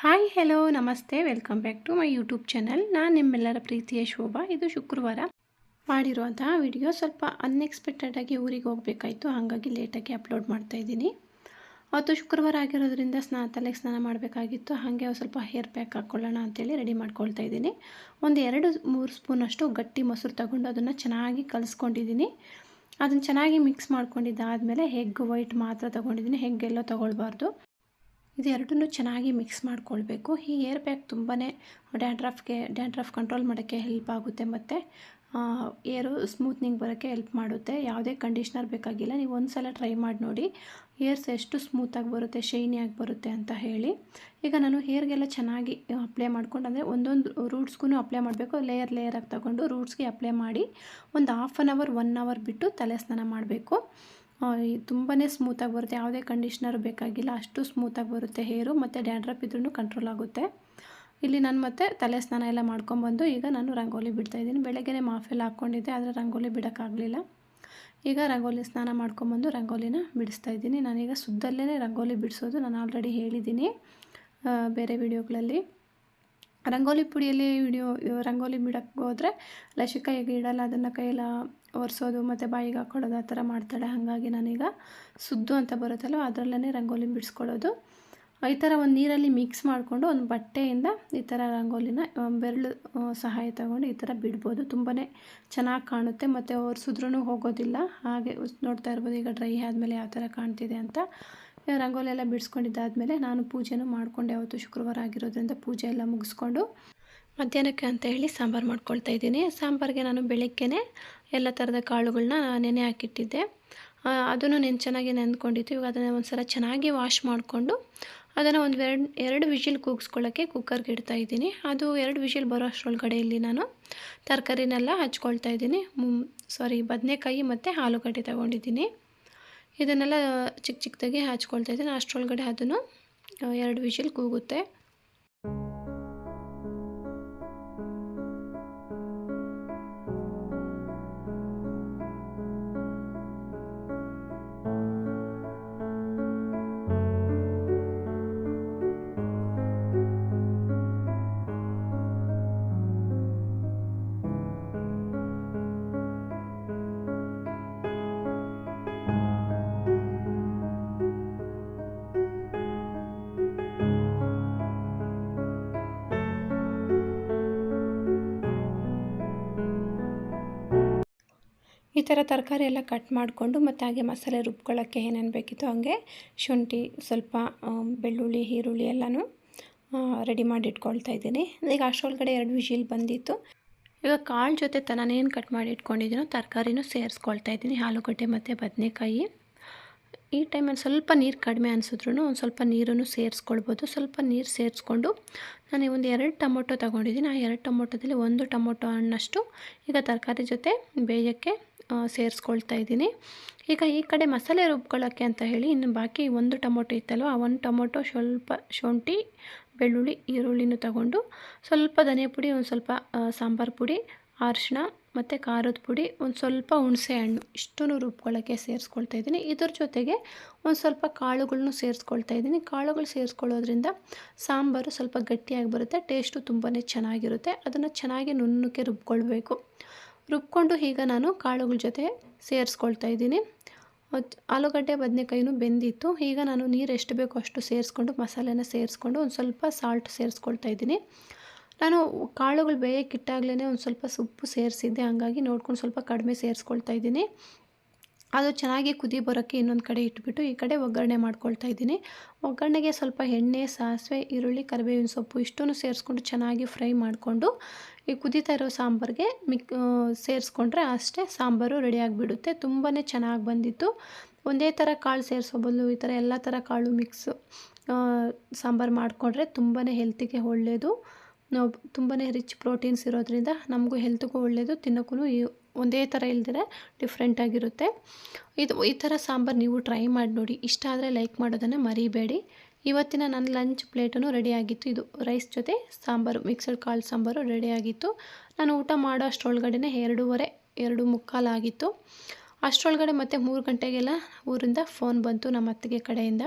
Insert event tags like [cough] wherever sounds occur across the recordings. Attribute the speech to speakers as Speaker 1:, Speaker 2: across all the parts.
Speaker 1: Hi hello ನಮಸ್ತೆ. Welcome back to my YouTube channel ನಾನು ನಿಮ್ಮೆಲ್ಲರ ಪ್ರೀತಿಯ ಶೋಭಾ. ಇದು ಶುಕ್ರವಾರ. ಮಾಡಿರುವಂತಹ ವಿಡಿಯೋ ಸ್ವಲ್ಪ ಅನ್ಎಕ್ಸ್ಪೆಕ್ಟೆಡಾಗಿ ಊರಿಗೆ ಹೋಗಬೇಕಾಯಿತು. ಹಾಗಾಗಿ ಲೇಟಾಗಿ ಅಪ್ಲೋಡ್ ಮಾಡ್ತಾ ಇದ್ದೀನಿ. ಅವತ್ತು ಶುಕ್ರವಾರ ಆಗಿರೋದ್ರಿಂದ ಸ್ನಾನ, ತಲೆಗೆ ಸ್ನಾನ ಮಾಡಬೇಕಾಗಿತ್ತು. ಹಾಗೆ ಸ್ವಲ್ಪ ಹೇರ್ ಪ್ಯಾಕ್ ಹಾಕ್ಕೊಳ್ಳೋಣ ಅಂತೇಳಿ ರೆಡಿ ಮಾಡ್ಕೊಳ್ತಾ ಇದ್ದೀನಿ. ಒಂದು ಎರಡು, ಮೂರು ಸ್ಪೂನಷ್ಟು ಗಟ್ಟಿ ಮೊಸರು ತಗೊಂಡು ಅದನ್ನು ಚೆನ್ನಾಗಿ ಕಲಿಸ್ಕೊಂಡಿದ್ದೀನಿ. ಅದನ್ನು ಚೆನ್ನಾಗಿ ಮಿಕ್ಸ್ ಮಾಡ್ಕೊಂಡಿದ್ದಾದಮೇಲೆ ಹೆಗ್ ವೈಟ್ ಮಾತ್ರ ತೊಗೊಂಡಿದ್ದೀನಿ. ಹೆಗ್ಗೆಲ್ಲೋ ತೊಗೊಳ್ಬಾರ್ದು. ಇದು ಎರಡನ್ನೂ ಚೆನ್ನಾಗಿ ಮಿಕ್ಸ್ ಮಾಡ್ಕೊಳ್ಬೇಕು. ಈ ಏರ್ ಬ್ಯಾಗ್ ತುಂಬಾ ಡ್ಯಾಂಡ್ರಫ್ಗೆ, ಡ್ಯಾಂಡ್ರಫ್ ಕಂಟ್ರೋಲ್ ಮಾಡೋಕ್ಕೆ ಹೆಲ್ಪ್ ಆಗುತ್ತೆ ಮತ್ತು ಏರು ಸ್ಮೂತ್ನಿಂಗ್ ಬರೋಕ್ಕೆ ಹೆಲ್ಪ್ ಮಾಡುತ್ತೆ. ಯಾವುದೇ ಕಂಡೀಷ್ನರ್ ಬೇಕಾಗಿಲ್ಲ. ನೀವು ಒಂದು ಸಲ ಟ್ರೈ ಮಾಡಿ ನೋಡಿ. ಏರ್ಸ್ ಎಷ್ಟು ಸ್ಮೂತಾಗಿ ಬರುತ್ತೆ ಶೈನಿಯಾಗಿ ಬರುತ್ತೆ ಅಂತ ಹೇಳಿ. ಈಗ ನಾನು ಹೇರ್ಗೆಲ್ಲ ಚೆನ್ನಾಗಿ ಅಪ್ಲೈ ಮಾಡ್ಕೊಂಡು, ಅಂದರೆ ಒಂದೊಂದು ರೂಟ್ಸ್ಗೂ ಅಪ್ಲೈ ಮಾಡಬೇಕು. ಲೇಯರ್ ಲೇಯರಾಗಿ ತಗೊಂಡು ರೂಟ್ಸ್ಗೆ ಅಪ್ಲೈ ಮಾಡಿ, ಒಂದು half an hour, one hour ಬಿಟ್ಟು ತಲೆ ಸ್ನಾನ ಮಾಡಬೇಕು. ತುಂಬಾ ಸ್ಮೂತಾಗಿ ಬರುತ್ತೆ. ಯಾವುದೇ ಕಂಡೀಷ್ನರ್ ಬೇಕಾಗಿಲ್ಲ. ಅಷ್ಟು ಸ್ಮೂತಾಗಿ ಬರುತ್ತೆ ಹೇರು ಮತ್ತು ಡ್ಯಾಂಡ್ರಪ್ ಇದ್ರೂ ಕಂಟ್ರೋಲ್ ಆಗುತ್ತೆ. ಇಲ್ಲಿ ನಾನು ಮತ್ತೆ ತಲೆ ಸ್ನಾನ ಎಲ್ಲ ಮಾಡ್ಕೊಂಬಂದು ಈಗ ನಾನು ರಂಗೋಲಿ ಬಿಡ್ತಾಯಿದ್ದೀನಿ ಬೆಳಗ್ಗೆ ಮಾಫೆಲ್ಲ ಹಾಕ್ಕೊಂಡಿದ್ದೆ, ಆದರೆ ರಂಗೋಲಿ ಬಿಡೋಕ್ಕಾಗಲಿಲ್ಲ. ಈಗ ರಂಗೋಲಿ ಸ್ನಾನ ಮಾಡ್ಕೊಂಬಂದು ರಂಗೋಲಿನ ಬಿಡಿಸ್ತಾ ಇದ್ದೀನಿ. ನಾನೀಗ ಸುದ್ದಲ್ಲೇ ರಂಗೋಲಿ ಬಿಡಿಸೋದು ನಾನು ಆಲ್ರೆಡಿ ಹೇಳಿದ್ದೀನಿ ಬೇರೆ ವಿಡಿಯೋಗಳಲ್ಲಿ. ರಂಗೋಲಿ ಪುಡಿಯಲ್ಲಿ ವಿಡಿಯೋ, ರಂಗೋಲಿ ಬಿಡೋಕ್ಕೆ ಹೋದರೆ ಲಸಿಕಾಯಿಗೆ ಇಡಲ್ಲ, ಅದನ್ನು ಕೈಯೆಲ್ಲ ಒರೆಸೋದು ಮತ್ತು ಬಾಯಿಗೆ ಹಾಕ್ಕೊಳ್ಳೋದು ಆ ಥರ ಮಾಡ್ತಾಳೆ. ಹಾಗಾಗಿ ನಾನೀಗ ಸುದ್ದು ಅಂತ ಬರುತ್ತಲ್ಲ ಅದರಲ್ಲೇ ರಂಗೋಲಿ ಬಿಡಿಸ್ಕೊಳ್ಳೋದು. ಈ ಥರ ಒಂದು ನೀರಲ್ಲಿ ಮಿಕ್ಸ್ ಮಾಡಿಕೊಂಡು ಒಂದು ಬಟ್ಟೆಯಿಂದ ಈ ಥರ ರಂಗೋಲಿನ ಬೆರಳು ಸಹಾಯ ತಗೊಂಡು ಈ ಥರ ಬಿಡ್ಬೋದು. ತುಂಬಾ ಚೆನ್ನಾಗಿ ಕಾಣುತ್ತೆ. ಮತ್ತು ಒರೆಸಿದ್ರೂ ಹೋಗೋದಿಲ್ಲ. ಹಾಗೆ ನೋಡ್ತಾ ಇರ್ಬೋದು, ಈಗ ಡ್ರೈ ಆದಮೇಲೆ ಯಾವ ಥರ ಕಾಣ್ತಿದೆ ಅಂತ. ರಂಗೋಲಿ ಎಲ್ಲ ಬಿಡಿಸ್ಕೊಂಡಿದ್ದಾದಮೇಲೆ ನಾನು ಪೂಜೆನೂ ಮಾಡಿಕೊಂಡೆ ಅವತ್ತು ಶುಕ್ರವಾರ ಆಗಿರೋದ್ರಿಂದ ಪೂಜೆ ಎಲ್ಲ ಮುಗಿಸ್ಕೊಂಡು ಮಧ್ಯಾಹ್ನಕ್ಕೆ ಅಂತ ಹೇಳಿ ಸಾಂಬಾರು ಮಾಡ್ಕೊಳ್ತಾ ಇದ್ದೀನಿ. ಸಾಂಬಾರಿಗೆ ನಾನು ಬೆಳಗ್ಗೆನೇ ಎಲ್ಲ ಥರದ ಕಾಳುಗಳನ್ನ ನೆನೆ ಹಾಕಿಟ್ಟಿದ್ದೆ. ಅದನ್ನು ನೆನೆ, ಚೆನ್ನಾಗಿ ನೆಂದ್ಕೊಂಡಿತ್ತು ಇವಾಗ ಅದನ್ನು ಒಂದು ಸಲ ಚೆನ್ನಾಗಿ ವಾಶ್ ಮಾಡಿಕೊಂಡು ಅದನ್ನು ಒಂದು ಎರಡು ಎರಡು ವಿಷಿಲ್ ಕೂಗಿಸ್ಕೊಳ್ಳೋಕ್ಕೆ ಕುಕ್ಕರ್ಗೆ ಇಡ್ತಾ ಇದ್ದೀನಿ. ಅದು ಎರಡು ವಿಷಿಲ್ ಬರೋ ಅಷ್ಟರೊಳಗಡೆ ಇಲ್ಲಿ ನಾನು ತರಕಾರಿನೆಲ್ಲ ಹಚ್ಕೊಳ್ತಾ ಇದ್ದೀನಿ. ಸಾರಿ ಬದನೆಕಾಯಿ ಮತ್ತು ಆಲೂಗಡ್ಡೆ ತಗೊಂಡಿದ್ದೀನಿ. ಇದನ್ನೆಲ್ಲ ಚಿಕ್ಕ ಚಿಕ್ಕದಾಗಿ ಹಚ್ಕೊಳ್ತಾ ಇದ್ದೀನಿ. ಅಷ್ಟರೊಳಗಡೆ ಅದನ್ನು ಎರಡು ವಿಷಿಲ್ ಕೂಗುತ್ತೆ. ಈ ಥರ ತರಕಾರಿ ಎಲ್ಲ ಕಟ್ ಮಾಡಿಕೊಂಡು ಮತ್ತು ಹಾಗೆ ಮಸಾಲೆ ರುಬ್ಕೊಳ್ಳೋಕ್ಕೆ ಏನೇನು ಬೇಕಿತ್ತು ಹಾಗೆ ಶುಂಠಿ, ಸ್ವಲ್ಪ ಬೆಳ್ಳುಳ್ಳಿ, ಈರುಳ್ಳಿ ಎಲ್ಲನೂ ರೆಡಿ ಮಾಡಿ ಇಟ್ಕೊಳ್ತಾ ಇದ್ದೀನಿ. ಈಗ ಅಷ್ಟೊಳಗಡೆ ಎರಡು ವಿಷಿಲ್ ಬಂದಿತ್ತು. ಈಗ ಕಾಳು ಜೊತೆ ನಾನೇನು ಕಟ್ ಮಾಡಿ ಇಟ್ಕೊಂಡಿದ್ದೀನೋ ತರಕಾರಿನೂ ಸೇರಿಸ್ಕೊಳ್ತಾ ಇದ್ದೀನಿ. ಆಲೂಗಡ್ಡೆ ಮತ್ತು ಬದನೆಕಾಯಿ. ಈ ಟೈಮಲ್ಲಿ ಸ್ವಲ್ಪ ನೀರು ಕಡಿಮೆ ಅನಿಸಿದ್ರು ಒಂದು ಸ್ವಲ್ಪ ನೀರನ್ನು ಸೇರಿಸ್ಕೊಳ್ಬೋದು. ಸ್ವಲ್ಪ ನೀರು ಸೇರಿಸ್ಕೊಂಡು ನಾನು ಒಂದು ಎರಡು ಟೊಮೊಟೊ ತೊಗೊಂಡಿದ್ದೀನಿ. ಆ ಎರಡು ಟೊಮೊಟೊದಲ್ಲಿ ಒಂದು ಟೊಮೊಟೊ ಹಣ್ಣಷ್ಟು ಈಗ ತರಕಾರಿ ಜೊತೆ ಬೇಯಕ್ಕೆ ಸೇರಿಸ್ಕೊಳ್ತಾ ಇದ್ದೀನಿ. ಈಗ ಈ ಕಡೆ ಮಸಾಲೆ ರುಬ್ಕೊಳ್ಳೋಕ್ಕೆ ಅಂತ ಹೇಳಿ ಇನ್ನು ಬಾಕಿ ಒಂದು ಟೊಮೊಟೊ ಇತ್ತಲ್ವ, ಆ ಒಂದು ಟೊಮೊಟೊ ಸ್ವಲ್ಪ ಶುಂಠಿ, ಬೆಳ್ಳುಳ್ಳಿ, ಈರುಳ್ಳಿನೂ ತಗೊಂಡು ಸ್ವಲ್ಪ ಧನಿಯಾ ಪುಡಿ ಒಂದು ಸ್ವಲ್ಪ ಸಾಂಬಾರು ಪುಡಿ, ಅರಿಶಿಣ ಮತ್ತು ಖಾರದ ಪುಡಿ, ಒಂದು ಸ್ವಲ್ಪ ಹುಣಸೆ ಹಣ್ಣು, ಇಷ್ಟನ್ನು ರುಬ್ಕೊಳ್ಳೋಕ್ಕೆ ಸೇರಿಸ್ಕೊಳ್ತಾ ಇದ್ದೀನಿ. ಇದ್ರ ಜೊತೆಗೆ ಒಂದು ಸ್ವಲ್ಪ ಕಾಳುಗಳನ್ನು ಸೇರಿಸ್ಕೊಳ್ತಾ ಇದ್ದೀನಿ. ಕಾಳುಗಳು ಸೇರಿಸ್ಕೊಳ್ಳೋದ್ರಿಂದ ಸಾಂಬಾರು ಸ್ವಲ್ಪ ಗಟ್ಟಿಯಾಗಿ ಬರುತ್ತೆ, ಟೇಸ್ಟು ತುಂಬಾ ಚೆನ್ನಾಗಿರುತ್ತೆ. ಅದನ್ನು ಚೆನ್ನಾಗಿ ನುಣ್ಣಕ್ಕೆ ರುಬ್ಕೊಳ್ಬೇಕು. ರುಬ್ಕೊಂಡು ಈಗ ನಾನು ಕಾಳುಗಳ ಜೊತೆ ಸೇರಿಸ್ಕೊಳ್ತಾ ಇದ್ದೀನಿ. ಆಲೂಗಡ್ಡೆ, ಬದನೆಕಾಯಿನೂ ಬೆಂದಿತ್ತು. ಈಗ ನಾನು ನೀರು ಎಷ್ಟು ಬೇಕೋ ಅಷ್ಟು ಸೇರಿಸ್ಕೊಂಡು ಮಸಾಲೆನ ಸೇರಿಸ್ಕೊಂಡು ಒಂದು ಸ್ವಲ್ಪ ಸಾಲ್ಟ್ ಸೇರಿಸ್ಕೊಳ್ತಾ ಇದ್ದೀನಿ. ನಾನು ಕಾಳುಗಳು ಬೇಯಕ್ಕಿಟ್ಟಾಗಲೇ ಒಂದು ಸ್ವಲ್ಪ ಸೊಪ್ಪು ಸೇರಿಸಿದ್ದೆ. ಹಾಗಾಗಿ ನೋಡ್ಕೊಂಡು ಸ್ವಲ್ಪ ಕಡಿಮೆ ಸೇರಿಸ್ಕೊಳ್ತಾ ಇದ್ದೀನಿ. ಅದು ಚೆನ್ನಾಗಿ ಕುದಿ ಬರೋಕ್ಕೆ ಇನ್ನೊಂದು ಕಡೆ ಇಟ್ಬಿಟ್ಟು ಈ ಕಡೆ ಒಗ್ಗರಣೆ ಮಾಡ್ಕೊಳ್ತಾ ಇದ್ದೀನಿ. ಒಗ್ಗರಣೆಗೆ ಸ್ವಲ್ಪ ಎಣ್ಣೆ, ಸಾಸಿವೆ, ಈರುಳ್ಳಿ, ಕರಿಬೇವಿನ ಸೊಪ್ಪು ಇಷ್ಟನ್ನು ಸೇರಿಸ್ಕೊಂಡು ಚೆನ್ನಾಗಿ ಫ್ರೈ ಮಾಡಿಕೊಂಡು ಈ ಕುದೀತಾ ಇರೋ ಸಾಂಬಾರಿಗೆ ಮಿಕ್ ಸೇರಿಸ್ಕೊಂಡ್ರೆ ಅಷ್ಟೇ ಸಾಂಬಾರು ರೆಡಿ ಆಗಿಬಿಡುತ್ತೆ. ತುಂಬಾ ಚೆನ್ನಾಗಿ ಬಂದಿತ್ತು. ಒಂದೇ ಥರ ಕಾಳು ಸೇರಿಸೋ ಬದಲು ಈ ಥರ ಎಲ್ಲ ಥರ ಕಾಳು ಮಿಕ್ಸು ಸಾಂಬಾರು ಮಾಡಿಕೊಂಡ್ರೆ ತುಂಬಾ ಹೆಲ್ತಿಗೆ ಒಳ್ಳೆಯದು ನಾವು ತುಂಬಾ ರಿಚ್ ಪ್ರೋಟೀನ್ಸ್ ಇರೋದ್ರಿಂದ ನಮಗೂ ಹೆಲ್ತ್ಗೂ ಒಳ್ಳೆಯದು ತಿನ್ನೋಕ್ಕೂ ಒಂದೇ ಥರ ಇಲ್ದಿರೆ ಡಿಫ್ರೆಂಟಾಗಿರುತ್ತೆ ಇದು ಈ ಥರ ಸಾಂಬಾರು ನೀವು ಟ್ರೈ ಮಾಡಿ ನೋಡಿ, ಇಷ್ಟ ಆದರೆ ಲೈಕ್ ಮಾಡೋದನ್ನು ಮರಿಬೇಡಿ. ಇವತ್ತಿನ ನನ್ನ ಲಂಚ್ ಪ್ಲೇಟೂ ರೆಡಿಯಾಗಿತ್ತು ಇದು ರೈಸ್ ಜೊತೆ ಸಾಂಬಾರು ಮಿಕ್ಸಡ್ ಕಾಳು ಸಾಂಬಾರು ರೆಡಿಯಾಗಿತ್ತು ನಾನು ಊಟ ಮಾಡೋ ಅಷ್ಟರೊಳಗಡೆ ಎರಡೂವರೆ, ಎರಡು ಮುಕ್ಕಾಲಾಗಿತ್ತು ಅಷ್ಟರೊಳಗಡೆ ಮತ್ತೆ ಮೂರು ಗಂಟೆಗೆಲ್ಲ ಊರಿಂದ ಫೋನ್ ಬಂತು ನಮ್ಮ ಅತ್ತಿಗೆ ಕಡೆಯಿಂದ.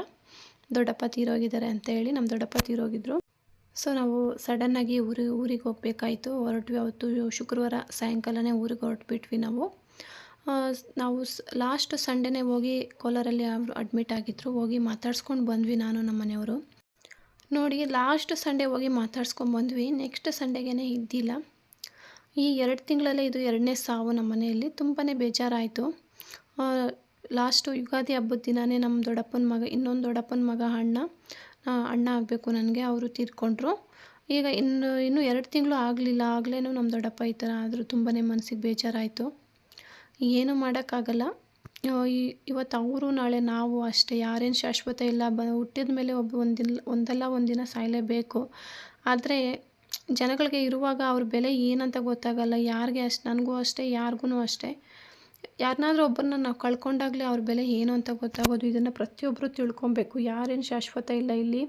Speaker 1: ದೊಡ್ಡಪ್ಪ ತೀರೋಗಿದ್ದಾರೆ ಅಂತ ಹೇಳಿ ನಮ್ಮ ದೊಡ್ಡಪ್ಪ ತೀರೋಗಿದ್ರು. ಸೊ ನಾವು ಸಡನ್ನಾಗಿ ಊರಿ, ಊರಿಗೆ ಹೋಗಬೇಕಾಯಿತು. ಹೊರಟ್ವಿ ಅವತ್ತು ಶುಕ್ರವಾರ ಸಾಯಂಕಾಲನೇ ಊರಿಗೆ ಹೊರಟ್ಬಿಟ್ವಿ ನಾವು. ನಾವು ಲಾಸ್ಟ್ ಸಂಡೇನೇ ಹೋಗಿ ಕೋಲಾರಲ್ಲಿ ಅವರು ಅಡ್ಮಿಟ್ ಆಗಿದ್ದರು ಹೋಗಿ ಮಾತಾಡ್ಸ್ಕೊಂಡು ಬಂದ್ವಿ ನಾನು ನಮ್ಮ ಮನೆಯವರು. ನೋಡಿ ಲಾಸ್ಟ್ ಸಂಡೇ ಹೋಗಿ ಮಾತಾಡ್ಸ್ಕೊಂಡು ಬಂದ್ವಿ. ನೆಕ್ಸ್ಟ್ ಸಂಡೇಗೇ ಇದ್ದಿಲ್ಲ. ಈ ಎರಡು ತಿಂಗಳಲ್ಲೇ ಇದು ಎರಡನೇ ಸಾವು ನಮ್ಮ ಮನೆಯಲ್ಲಿ. ತುಂಬಾ ಬೇಜಾರಾಯಿತು. ಲಾಸ್ಟು ಯುಗಾದಿ ಹಬ್ಬದ ದಿನವೇ ನಮ್ಮ ದೊಡ್ಡಪ್ಪನ ಮಗ, ಇನ್ನೊಂದು ದೊಡ್ಡಪ್ಪನ ಮಗ ಅಣ್ಣ ಅಣ್ಣ ಆಗಬೇಕು ನನಗೆ, ಅವರು ತೀರ್ಕೊಂಡ್ರು. ಈಗ ಇನ್ನು, ಇನ್ನೂ ಎರಡು ತಿಂಗಳು ಆಗಲಿಲ್ಲ ಆಗಲೇ ನಮ್ಮ ದೊಡ್ಡಪ್ಪ ಈ ಥರ ಆದರೂ ತುಂಬಾ ಮನಸ್ಸಿಗೆ ಬೇಜಾರಾಯಿತು. ಏನು ಮಾಡೋಕ್ಕಾಗಲ್ಲ. ಇವತ್ತು ಅವರು, ನಾಳೆ ನಾವು ಅಷ್ಟೇ, ಯಾರೇನು ಶಾಶ್ವತ ಇಲ್ಲ, ಬ, ಹುಟ್ಟಿದ ಮೇಲೆ ಒಬ್ಬ ಒಂದಿನ ಒಂದಲ್ಲ ಒಂದಿನ ಸಾಯಲೇಬೇಕು. ಆದರೆ ಜನಗಳಿಗೆ ಇರುವಾಗ ಅವ್ರ ಬೆಲೆ ಏನಂತ ಗೊತ್ತಾಗಲ್ಲ, ಯಾರಿಗೆ ಅಷ್ಟು, ನನಗೂ ಅಷ್ಟೇ ಯಾರಿಗೂ ಅಷ್ಟೇ. ಯಾರನ್ನಾದ್ರೂ ಒಬ್ಬರನ್ನ ನಾವು ಕಳ್ಕೊಂಡಾಗಲೇ ಅವ್ರ ಬೆಲೆ ಏನು ಅಂತ ಗೊತ್ತಾಗೋದು, ಇದನ್ನು ಪ್ರತಿಯೊಬ್ಬರು ತಿಳ್ಕೊಬೇಕು. ಯಾರೇನು ಶಾಶ್ವತ ಇಲ್ಲ ಇಲ್ಲಿ.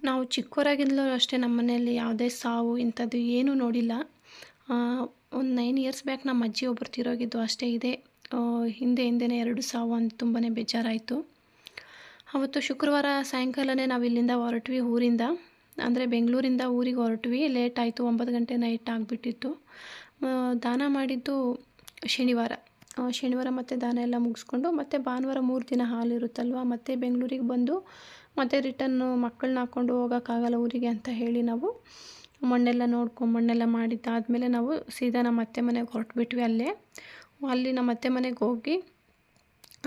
Speaker 1: ನಾವು ಚಿಕ್ಕವರಾಗಿಂದಲೂ ಅಷ್ಟೇ ನಮ್ಮ ಮನೆಯಲ್ಲಿ ಯಾವುದೇ ಸಾವು, ಇಂಥದ್ದು ಏನೂ ನೋಡಿಲ್ಲ. ಒಂದು ನೈನ್ ಇಯರ್ಸ್ ಬ್ಯಾಕ್ ನಮ್ಮ ಅಜ್ಜಿ ಒಬ್ಬರು ತಿರೋಗಿದ್ದು ಅಷ್ಟೇ ಇದೆ. ಹಿಂದೆ ಹಿಂದೆನೇ ಎರಡು ಸಾವು ಅಂತ ತುಂಬಾ ಬೇಜಾರಾಯಿತು. ಅವತ್ತು ಶುಕ್ರವಾರ ಸಾಯಂಕಾಲನೇ ನಾವು ಇಲ್ಲಿಂದ ಹೊರಟ್ವಿ ಊರಿಂದ. ಅಂದರೆ ಬೆಂಗಳೂರಿಂದ ಊರಿಗೆ ಹೊರಟ್ವಿ. ಲೇಟ್ ಆಯಿತು, ಒಂಬತ್ತು ಗಂಟೆ ನೈಟ್ ಆಗಿಬಿಟ್ಟಿತ್ತು. ದಾನ ಮಾಡಿದ್ದು ಶನಿವಾರ. ಶನಿವಾರ ಮತ್ತು ದಾನ ಎಲ್ಲ ಮುಗಿಸ್ಕೊಂಡು ಮತ್ತೆ ಭಾನುವಾರ ಮೂರು ದಿನ ಹಾಲಿರುತ್ತಲ್ವ ಮತ್ತೆ ಬೆಂಗಳೂರಿಗೆ ಬಂದು ಮತ್ತೆ ರಿಟರ್ನು ಮಕ್ಕಳನ್ನ ಹಾಕ್ಕೊಂಡು ಹೋಗೋಕ್ಕಾಗಲ್ಲ ಊರಿಗೆ ಅಂತ ಹೇಳಿ ನಾವು ಮಣ್ಣೆಲ್ಲ ನೋಡ್ಕೊಂಡು ಮಣ್ಣೆಲ್ಲ ಮಾಡಿದ್ದಾದಮೇಲೆ ನಾವು ಸೀದಾ ನಮ್ಮ ಅತ್ತೆ ಮನೆಗೆ ಹೊರಟ್ಬಿಟ್ವಿ ಅಲ್ಲೇ. ಅಲ್ಲಿ ನಮ್ಮ ಅತ್ತೆ ಮನೆಗೆ ಹೋಗಿ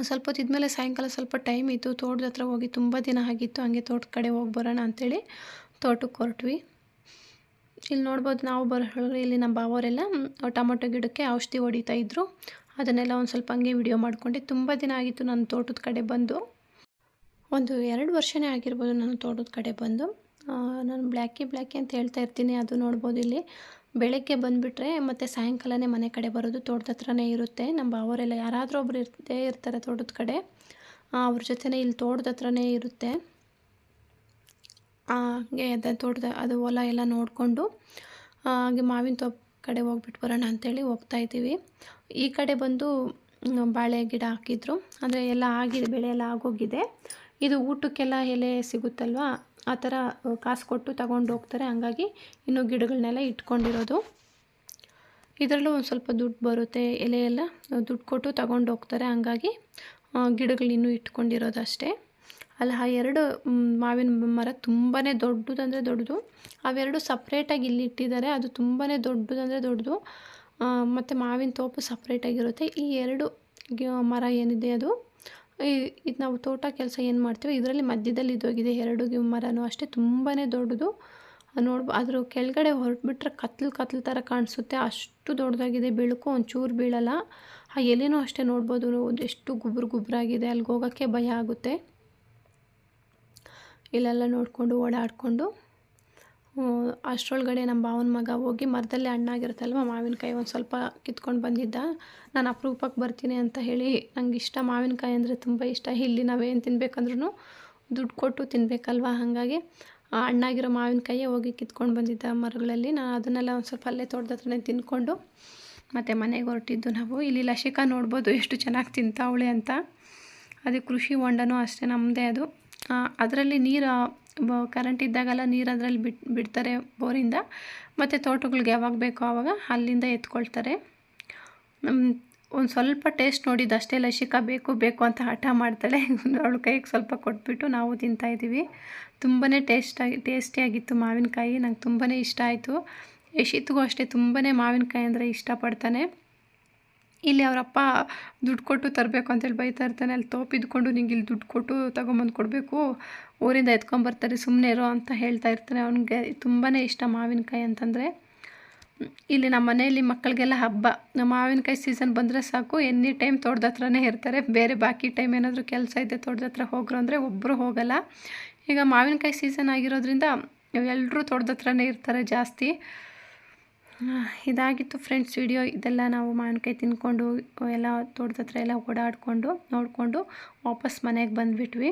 Speaker 1: ಸ್ವಲ್ಪ ಹೊತ್ತಿದ್ಮೇಲೆ ಸಾಯಂಕಾಲ ಸ್ವಲ್ಪ ಟೈಮ್ ಇತ್ತು, ತೋಟದ ಹತ್ರ ಹೋಗಿ ತುಂಬ ದಿನ ಆಗಿತ್ತು, ಹಂಗೆ ತೋಟದ ಕಡೆ ಹೋಗಿ ಬರೋಣ ಅಂಥೇಳಿ ತೋಟಕ್ಕೆ ಹೊರಟ್ವಿ. ಇಲ್ಲಿ ನೋಡ್ಬೋದು ನಾವು ಬರೋ ಇಲ್ಲಿ ನಮ್ಮ ಬಾವರೆಲ್ಲ ಟೊಮೊಟೊ ಗಿಡಕ್ಕೆ ಔಷಧಿ ಹೊಡಿತಾ ಇದ್ರು. ಅದನ್ನೆಲ್ಲ ಒಂದು ಸ್ವಲ್ಪ ಹಂಗೆ ವಿಡಿಯೋ ಮಾಡಿಕೊಂಡೆ. ತುಂಬ ದಿನ ಆಗಿತ್ತು ನಾನು ತೋಟದ ಕಡೆ ಬಂದು. ಒಂದು ಎರಡು ವರ್ಷನೇ ಆಗಿರ್ಬೋದು ನಾನು ತೋಟದ ಕಡೆ ಬಂದು. ನಾನು ಬ್ಲ್ಯಾಕಿ ಬ್ಲ್ಯಾಕಿ ಅಂತ ಹೇಳ್ತಾ ಇರ್ತೀನಿ, ಅದು ನೋಡ್ಬೋದು ಇಲ್ಲಿ. ಬೆಳಗ್ಗೆ ಬಂದುಬಿಟ್ರೆ ಮತ್ತು ಸಾಯಂಕಾಲನೇ ಮನೆ ಕಡೆ ಬರೋದು ತೋಟದ ಹತ್ರನೇ ಇರುತ್ತೆ. ನಮ್ಮ ಅವರೆಲ್ಲ ಯಾರಾದರೂ ಒಬ್ರು ಇರ್ತೇ ಇರ್ತಾರೆ ತೋಟದ ಕಡೆ. ಅವ್ರ ಜೊತೆನೇ ಇಲ್ಲಿ ತೋಟದ ಹತ್ರನೇ ಇರುತ್ತೆ. ಹಂಗೆ ಅದ ತೋಟದ, ಅದು ಹೊಲ ಎಲ್ಲ ನೋಡಿಕೊಂಡು ಹಾಗೆ ಮಾವಿನ ತೋಪ್ ಕಡೆ ಹೋಗ್ಬಿಟ್ಟು ಬರೋಣ ಅಂಥೇಳಿ ಹೋಗ್ತಾ ಇದ್ದೀವಿ. ಈ ಕಡೆ ಬಂದು ಬಾಳೆ ಗಿಡ ಹಾಕಿದ್ರು. ಅಂದರೆ ಎಲ್ಲ ಆಗಿದೆ ಬೆಳೆ ಎಲ್ಲ ಆಗೋಗಿದೆ. ಇದು ಊಟಕ್ಕೆಲ್ಲ ಎಲೆ ಸಿಗುತ್ತಲ್ವಾ? ಆ ಥರ ಕಾಸು ಕೊಟ್ಟು ತಗೊಂಡು ಹೋಗ್ತಾರೆ. ಹಂಗಾಗಿ ಇನ್ನು ಗಿಡಗಳನ್ನೆಲ್ಲ ಇಟ್ಕೊಂಡಿರೋದು. ಇದರಲ್ಲೂ ಒಂದು ಸ್ವಲ್ಪ ದುಡ್ಡು ಬರುತ್ತೆ ಎಲೆ ಎಲ್ಲ ದುಡ್ಡು ಕೊಟ್ಟು ತಗೊಂಡು ಹೋಗ್ತಾರೆ. ಹಂಗಾಗಿ ಆ, ಗಿಡಗಳು ಇನ್ನೂ ಇಟ್ಕೊಂಡಿರೋದು ಅಷ್ಟೇ. ಅಲ್ಲ, ಆ ಎರಡು ಮಾವಿನ ಮರ ತುಂಬಾ ದೊಡ್ಡದಂದರೆ ದೊಡ್ಡದು. ಅವೆರಡು ಸಪ್ರೇಟಾಗಿ ಇಲ್ಲಿ ಇಟ್ಟಿದ್ದಾರೆ. ಅದು ತುಂಬಾ ದೊಡ್ಡದಂದರೆ ದೊಡ್ಡದು. ಮತ್ತು ಮಾವಿನ ತೋಪು ಸಪ್ರೇಟಾಗಿರುತ್ತೆ ಈ ಎರಡು ಮರ ಏನಿದೆ ಅದು? ಇದು ನಾವು ತೋಟ ಕೆಲಸ ಏನು ಮಾಡ್ತೀವಿ? ಇದರಲ್ಲಿ ಮಧ್ಯದಲ್ಲಿ ಇದೋಗಿದೆ ಎರಡು ಮರನೂ ಅಷ್ಟೇ ತುಂಬಾ ದೊಡ್ಡದು. ನೋಡ್ಬೋ, ಅದ್ರ ಕೆಳಗಡೆ ಹೊರಟ್ಬಿಟ್ರೆ ಕತ್ಲು ಕತ್ಲು ಥರ ಕಾಣಿಸುತ್ತೆ. ಅಷ್ಟು ದೊಡ್ಡದಾಗಿದೆ. ಬೆಳಕು ಒಂಚೂರು ಬೀಳಲ್ಲ. ಆ ಎಲೆನೂ ಅಷ್ಟೇ ನೋಡ್ಬೋದು. ಎಷ್ಟು ಗುಬ್ರು ಗುಬ್ರಾಗಿದೆ. ಅಲ್ಲಿಗೆ ಹೋಗೋಕ್ಕೆ ಭಯ ಆಗುತ್ತೆ. ಇಲ್ಲೆಲ್ಲ ನೋಡಿಕೊಂಡು ಓಡಾಡಿಕೊಂಡು ಅಷ್ಟರೊಳಗಡೆ ನಮ್ಮ ಭಾವನ ಮಗ ಹೋಗಿ ಮರದಲ್ಲೇ ಹಣ್ಣಾಗಿರುತ್ತಲ್ವ ಮಾವಿನಕಾಯಿ ಒಂದು ಸ್ವಲ್ಪ ಕಿತ್ಕೊಂಡು ಬಂದಿದ್ದ. ನಾನು ಅಪರೂಪಕ್ಕೆ ಬರ್ತೀನಿ ಅಂತ ಹೇಳಿ ನಂಗೆ ಇಷ್ಟ. ಮಾವಿನಕಾಯಿ ಅಂದರೆ ತುಂಬ ಇಷ್ಟ. ಇಲ್ಲಿ ನಾವೇನು ತಿನ್ಬೇಕಂದ್ರೂ ದುಡ್ಡು ಕೊಟ್ಟು ತಿನ್ನಬೇಕಲ್ವ ಹಾಗಾಗಿ ಆ ಹಣ್ಣಾಗಿರೋ ಮಾವಿನಕಾಯಿ ಹೋಗಿ ಕಿತ್ಕೊಂಡು ಬಂದಿದ್ದ ಮರಗಳಲ್ಲಿ. ನಾನು ಅದನ್ನೆಲ್ಲ ಒಂದು ಸ್ವಲ್ಪ ಅಲ್ಲೇ ತೋಟದ ಹತ್ರನೇ ತಿಂದ್ಕೊಂಡು ಮತ್ತು ಮನೆಗೆ ಹೊರಟಿದ್ದು ನಾವು. ಇಲ್ಲಿ ಲಸಿಕಾ ನೋಡ್ಬೋದು ಎಷ್ಟು ಚೆನ್ನಾಗಿ ತಿಂತಾವಳೆ ಅಂತ. ಅದೇ ಕೃಷಿ ಹೊಂಡನೂ ಅಷ್ಟೇ ನಮ್ಮದೇ ಅದು. ಅದರಲ್ಲಿ ನೀರು ಕರೆಂಟ್ ಇದ್ದಾಗೆಲ್ಲ ನೀರು ಅದರಲ್ಲಿ ಬಿಟ್, ಬಿಡ್ತಾರೆ ಬೋರಿಂದ. ಮತ್ತು ತೋಟಗಳಿಗೆ ಯಾವಾಗ ಬೇಕೋ ಆವಾಗ ಅಲ್ಲಿಂದ ಎತ್ಕೊಳ್ತಾರೆ. ಒಂದು ಸ್ವಲ್ಪ ಟೇಸ್ಟ್ ನೋಡಿದ್ದು ಅಷ್ಟೇ, ಲಸಿಕಾ ಬೇಕು ಬೇಕು ಅಂತ ಹಠ ಮಾಡ್ತಾಳೆ. [laughs] ಅವಳು ಕೈಗೆ ಸ್ವಲ್ಪ ಕೊಟ್ಬಿಟ್ಟು ನಾವು ತಿಂತಾಯಿದ್ದೀವಿ ತುಂಬಾ ಟೇಸ್ಟಾಗಿ ಟೇಸ್ಟಿಯಾಗಿತ್ತು ಮಾವಿನಕಾಯಿ, ನಂಗೆ ತುಂಬಾ ಇಷ್ಟ ಆಯಿತು. ಯಶಿತ್ಗೂ ಅಷ್ಟೇ ತುಂಬಾ ಮಾವಿನಕಾಯಿ ಅಂದರೆ ಇಷ್ಟಪಡ್ತಾನೆ. ಇಲ್ಲಿ ಅವರಪ್ಪ ದುಡ್ಡು ಕೊಟ್ಟು ತರಬೇಕು ಅಂತೇಳಿ ಬೈತಾ ಇರ್ತಾನೆ. ಅಲ್ಲಿ ತೋಪ್ ಇದ್ಕೊಂಡು ನಿಂಗೆ ಇಲ್ಲಿ ದುಡ್ಡು ಕೊಟ್ಟು ತಗೊಂಬಂದು ಕೊಡಬೇಕು. ಊರಿಂದ ಎತ್ಕೊಂಬರ್ತಾರೆ ಸುಮ್ಮನೆ ಇರೋ ಅಂತ ಹೇಳ್ತಾ ಇರ್ತಾನೆ. ಅವನಿಗೆ ತುಂಬಾ ಇಷ್ಟ ಮಾವಿನಕಾಯಿ ಅಂತಂದರೆ. ಇಲ್ಲಿ ನಮ್ಮ ಮನೆಯಲ್ಲಿ ಮಕ್ಕಳಿಗೆಲ್ಲ ಹಬ್ಬ. ನಮ್ಮ ಮಾವಿನಕಾಯಿ ಸೀಸನ್ ಬಂದರೆ ಸಾಕು. ಎನಿ ಟೈಮ್ ತೋಟದ ಹತ್ರನೇ ಇರ್ತಾರೆ. ಬೇರೆ ಬಾಕಿ ಟೈಮ್ ಏನಾದರೂ ಕೆಲಸ ಇದೆ, ತೋಟದ ಹತ್ರ ಹೋಗ್ರು ಅಂದರೆ ಒಬ್ಬರು ಹೋಗಲ್ಲ. ಈಗ ಮಾವಿನಕಾಯಿ ಸೀಸನ್ ಆಗಿರೋದ್ರಿಂದ ಎಲ್ಲರೂ ತೋಟದ ಹತ್ರನೇ ಇರ್ತಾರೆ ಜಾಸ್ತಿ. ಇದಾಗಿತ್ತು ಫ್ರೆಂಡ್ಸ್ ವಿಡಿಯೋ. ಇದೆಲ್ಲ ನಾವು ಮಾವಿನಕಾಯಿ ತಿನ್ಕೊಂಡು ಎಲ್ಲ ತೋಟದ ಹತ್ರ ಎಲ್ಲ ಓಡಾಡಿಕೊಂಡು ನೋಡಿಕೊಂಡು ವಾಪಸ್ ಮನೆಗೆ ಬಂದುಬಿಟ್ವಿ.